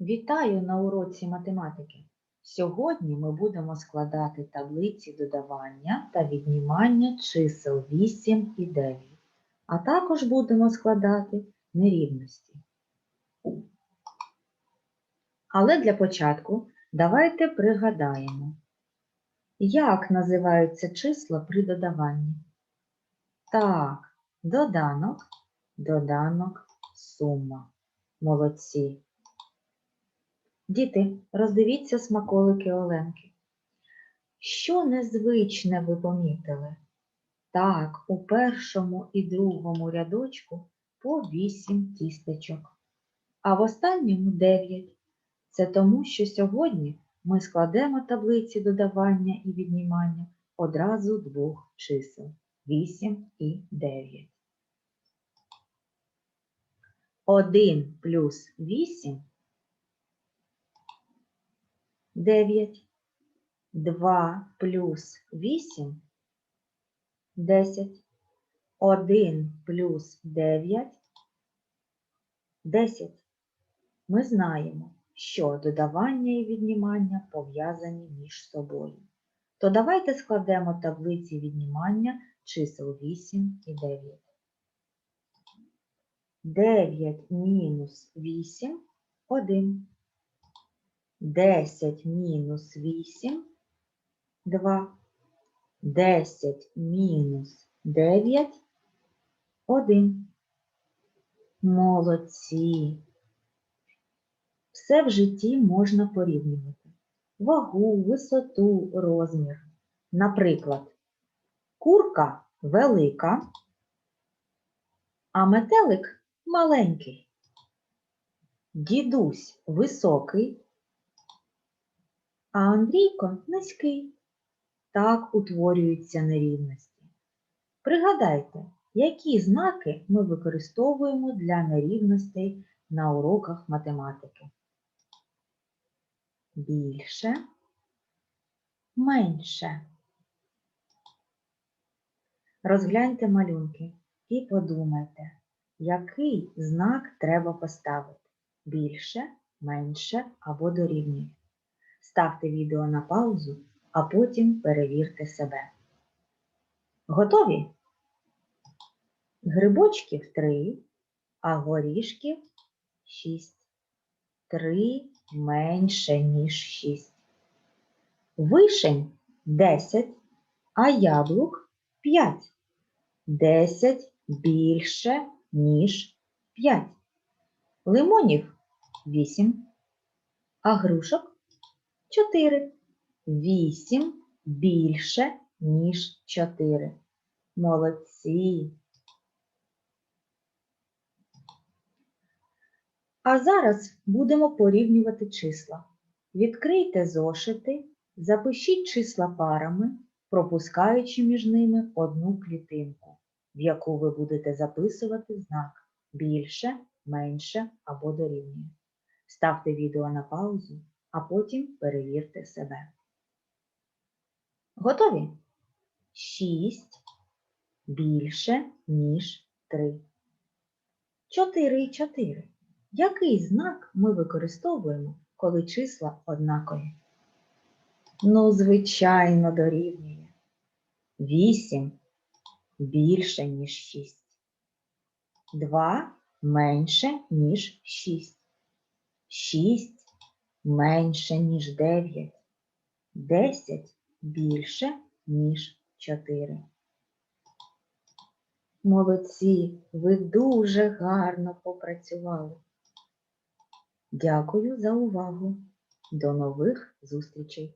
Вітаю на уроці математики. Сьогодні ми будемо складати таблиці додавання та віднімання чисел 8 і 9, а також будемо складати нерівності. Але для початку давайте пригадаємо, як називаються числа при додаванні. Так, доданок, доданок, сума. Молодці. Діти, роздивіться смаколики Оленки. Що незвичне ви помітили? Так, у першому і другому рядочку по 8 тістечок, а в останньому 9. Це тому, що сьогодні ми складемо таблиці додавання і віднімання одразу двох чисел 8 і 9. 1 плюс 8 9. 2 плюс 8 10. 1 плюс 9 10. Ми знаємо, що додавання і віднімання пов'язані між собою. То давайте складемо таблиці віднімання чисел 8 і 9. 9 мінус 8 – 1. 10 мінус 8 – 2. 10 мінус 9 – 1. Молодці. Все в житті можна порівнювати. Вагу, висоту, розмір. Наприклад, курка велика, а метелик маленький. Дідусь високий, а Андрійко низький. Так утворюються нерівності. Пригадайте, які знаки ми використовуємо для нерівностей на уроках математики. Більше, менше. Розгляньте малюнки і подумайте, який знак треба поставити більше, менше або дорівнює. Ставте відео на паузу, а потім перевірте себе. Готові? Грибочків 3, а горішків 6. 3 менше, ніж 6. Вишень 10, а яблук 5. 10 більше, ніж 5. Лимонів 8, а грушок 4. 8 більше, ніж 4. Молодці. А зараз будемо порівнювати числа. Відкрийте зошити, запишіть числа парами, пропускаючи між ними одну клітинку, в яку ви будете записувати знак більше, менше або дорівнює. Ставте відео на паузу, а потім перевірте себе. Готові? 6 більше, ніж 3. 4 і 4. Який знак ми використовуємо, коли числа однакові? Ну, звичайно, дорівнює. 8 більше, ніж 6. 2 менше, ніж 6. 6 менше, ніж 9. 10 більше, ніж 4. Молодці, ви дуже гарно попрацювали. Дякую за увагу. До нових зустрічей!